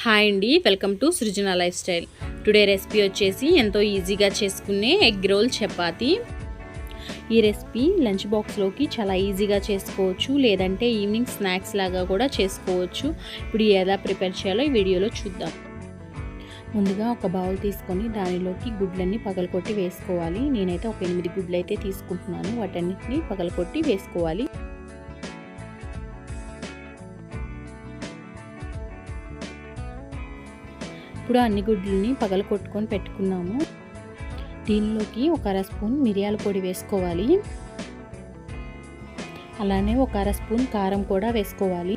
Hi అండి welcome to Srujana lifestyle today recipe వచ్చేసి ఎంతో ఈజీగా చేసుకునే ఎగ్ రోల్ చపాతీ. ఈ రెసిపీ లంచ్ బాక్స్లోకి చాలా ఈజీగా చేసుకోవచ్చు లేదంటే ఈవినింగ్ స్నాక్స్ లాగా కూడా చేసుకోవచ్చు. ఇప్పుడు ఎలా ప్రిపేర్ చేయాలో ఈ వీడియోలో చూద్దాం. ముందుగా ఒక బౌల్ తీసుకొని దానిలోకి గుడ్లన్నీ పగలకొట్టి వేసుకోవాలి. నేనైతే ఒక ఎనిమిది గుడ్లు అయితే తీసుకుంటున్నాను. వాటన్నిటిని పగలకొట్టి వేసుకోవాలి. ఇప్పుడు అన్ని గుడ్లని పగల కొట్టుకొని పెట్టుకున్నాము దీనిలోకి ఒక అర స్పూన్ మిరియాల పొడి వేసుకోవాలి. అలానే ఒక అర స్పూన్ కారం కూడా వేసుకోవాలి.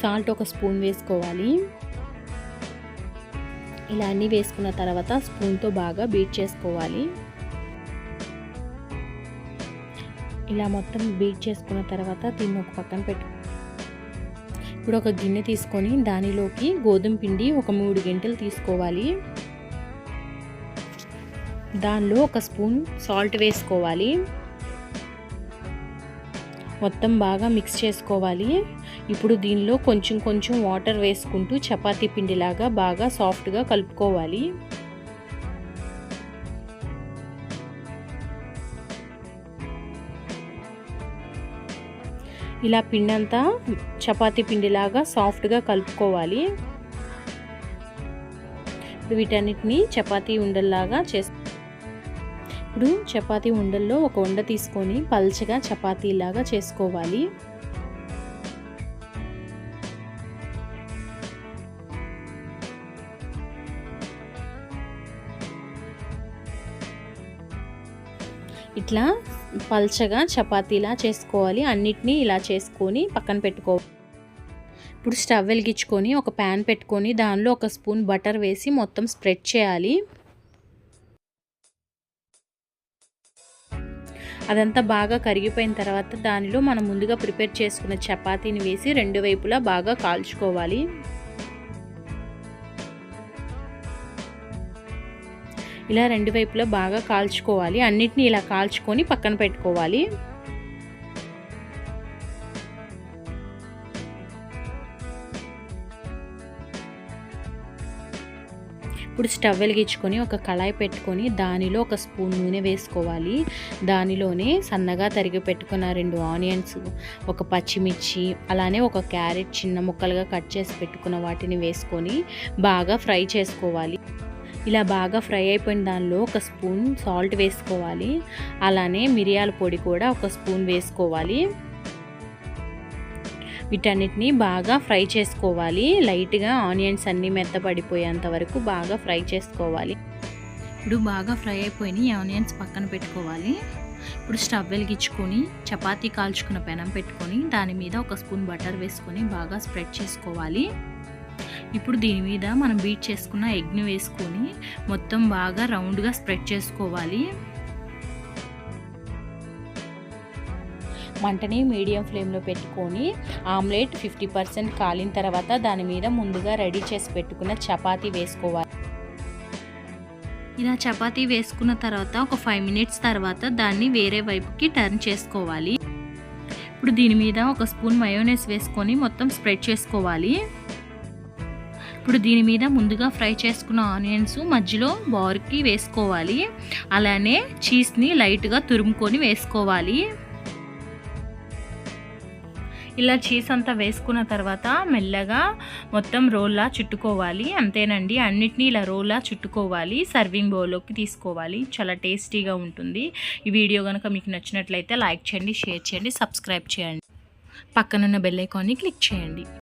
సాల్ట్ ఒక స్పూన్ వేసుకోవాలి. ఇలా అన్నీ వేసుకున్న తర్వాత స్పూన్తో బాగా బీట్ చేసుకోవాలి. ఇలా మొత్తం బీట్ చేసుకున్న తర్వాత దీన్ని ఒక పక్కన పెట్టు ఇప్పుడు ఒక గిన్నె తీసుకొని దానిలోకి గోధుమ పిండి ఒక మూడు గంటలు తీసుకోవాలి. దానిలో ఒక స్పూన్ సాల్ట్ వేసుకోవాలి. మొత్తం బాగా మిక్స్ చేసుకోవాలి. ఇప్పుడు దీనిలో కొంచెం కొంచెం వాటర్ వేసుకుంటూ చపాతీ పిండిలాగా బాగా సాఫ్ట్గా కలుపుకోవాలి. ఇలా పిండి అంతా చపాతీ పిండిలాగా సాఫ్ట్గా కలుపుకోవాలి. ఇప్పుడు వీటన్నిటిని చపాతీ ఉండల్లాగా చేసి ఇప్పుడు చపాతీ ఉండల్లో ఒక ఉండ తీసుకొని పల్చగా చపాతీలాగా చేసుకోవాలి. ఇట్లా పల్చగా చపాతీలా చేసుకోవాలి. అన్నిటినీ ఇలా చేసుకొని పక్కన పెట్టుకోవాలి ఇప్పుడు స్టవ్ వెలిగించుకొని ఒక ప్యాన్ పెట్టుకొని దానిలో ఒక స్పూన్ బటర్ వేసి మొత్తం స్ప్రెడ్ చేయాలి. అదంతా బాగా కరిగిపోయిన తర్వాత దానిలో మనం ముందుగా ప్రిపేర్ చేసుకున్న చపాతీని వేసి రెండు వైపులా బాగా కాల్చుకోవాలి. ఇలా రెండు వైపులా బాగా కాల్చుకోవాలి. అన్నిటిని ఇలా కాల్చుకొని పక్కన పెట్టుకోవాలి. ఇప్పుడు స్టవ్ వెలిగించుకొని ఒక కళాయి పెట్టుకొని దానిలో ఒక స్పూన్ నూనె వేసుకోవాలి. దానిలోనే సన్నగా తరిగి పెట్టుకున్న రెండు ఆనియన్స్ ఒక పచ్చిమిర్చి అలానే ఒక క్యారెట్ చిన్న ముక్కలుగా కట్ చేసి పెట్టుకున్న వాటిని వేసుకొని బాగా ఫ్రై చేసుకోవాలి. ఇలా బాగా ఫ్రై అయిపోయిన దానిలో ఒక స్పూన్ సాల్ట్ వేసుకోవాలి. అలానే మిరియాల పొడి కూడా ఒక స్పూన్ వేసుకోవాలి. వీటన్నిటిని బాగా ఫ్రై చేసుకోవాలి. లైట్గా ఆనియన్స్ అన్నీ మెత్తపడిపోయేంత వరకు బాగా ఫ్రై చేసుకోవాలి. ఇప్పుడు బాగా ఫ్రై అయిపోయినాయి ఆనియన్స్ పక్కన పెట్టుకోవాలి. ఇప్పుడు స్టవ్ వెలిగించుకొని చపాతీ కాల్చుకున్న పెనం పెట్టుకొని దాని మీద ఒక స్పూన్ బటర్ వేసుకొని బాగా స్ప్రెడ్ చేసుకోవాలి. ఇప్పుడు దీని మీద మనం బీట్ చేసుకున్న ఎగ్ని వేసుకొని మొత్తం బాగా రౌండ్గా స్ప్రెడ్ చేసుకోవాలి. మంటని మీడియం ఫ్లేమ్లో పెట్టుకొని ఆమ్లెట్ ఫిఫ్టీ పర్సెంట్ కాలిన తర్వాత దాని మీద ముందుగా రెడీ చేసి పెట్టుకున్న చపాతీ వేసుకోవాలి. ఇలా చపాతీ వేసుకున్న తర్వాత ఒక ఫైవ్ మినిట్స్ తర్వాత దాన్ని వేరే వైపుకి టర్న్ చేసుకోవాలి. ఇప్పుడు దీని మీద ఒక స్పూన్ మయోనైస్ వేసుకొని మొత్తం స్ప్రెడ్ చేసుకోవాలి. ఇప్పుడు దీని మీద ముందుగా ఫ్రై చేసుకున్న ఆనియన్స్ మధ్యలో బార్కి వేసుకోవాలి. అలానే చీజ్ని లైట్గా తురుముకొని వేసుకోవాలి. ఇలా చీజ్ అంతా వేసుకున్న తర్వాత మెల్లగా మొత్తం రోల్లా చుట్టుకోవాలి. అంతేనండి అన్నిటినీ ఇలా రోల్లా చుట్టుకోవాలి. సర్వింగ్ బౌల్లోకి తీసుకోవాలి. చాలా టేస్టీగా ఉంటుంది. ఈ వీడియో కనుక మీకు నచ్చినట్లయితే లైక్ చేయండి షేర్ చేయండి సబ్స్క్రైబ్ చేయండి. పక్కనున్న బెల్ ఐకాన్ని క్లిక్ చేయండి.